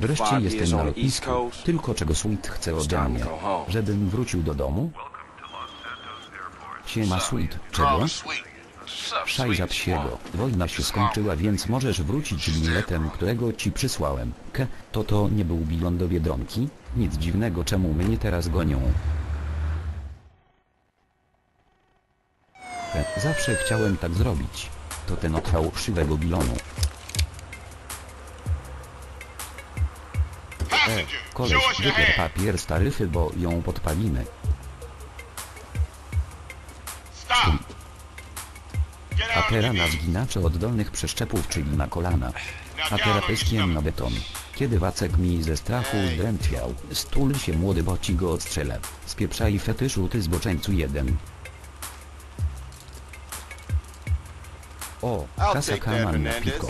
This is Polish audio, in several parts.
Wreszcie jestem na lotnisku. Tylko czego Sweet chce ode mnie? Żebym wrócił do domu? Siema Sweet, czego? Szajzat siego. Wojna się skończyła, więc możesz wrócić biletem, którego ci przysłałem. Ke, to to nie był bilon do Biedronki? Nic dziwnego, czemu mnie teraz gonią. Ke, zawsze chciałem tak zrobić. To ten od fałszywego bilonu. E, koleś, wypier papier z taryfy, bo ją podpalimy. A teraz na zginacze od dolnych przeszczepów, czyli na kolana. A teraz pyskiem na beton. Kiedy Wacek mi ze strachu zdrętwiał, stul się młody, bo ci go odstrzelę. Spieprzaj fetyszu ty zboczeńcu jeden. O, kasa kaman na piko.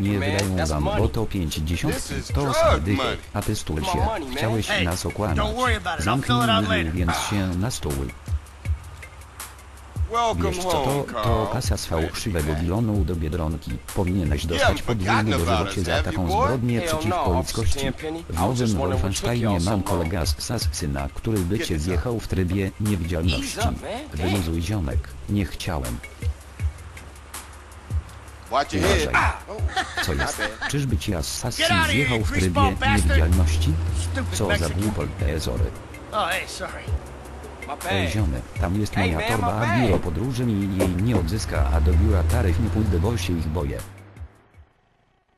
Nie wydają wam, bo to pięćdziesiątki, to dychy, a ty stul się. Chciałeś nas okłamać. Zamknij mnie, więc się na stół. Wiesz co to, to kasa z fałszywego bilonu do Biedronki. Powinieneś dostać podwójne dożywocie za taką zbrodnię przeciwko ludzkości. W nowym Wolfensteinie mam kolega z Sasyna, który by cię zjechał w trybie niewidzialności. Wyluzuj ziomek, nie chciałem. Uważaj. Co jest? Czyżby ci Assassin zjechał w trybie niewidzialności? Co za głupie zory. Oh. Ej ziomy, tam jest moja torba, a biuro podróży mi jej nie odzyska, a do biura taryf nie pójdę, bo się ich boję.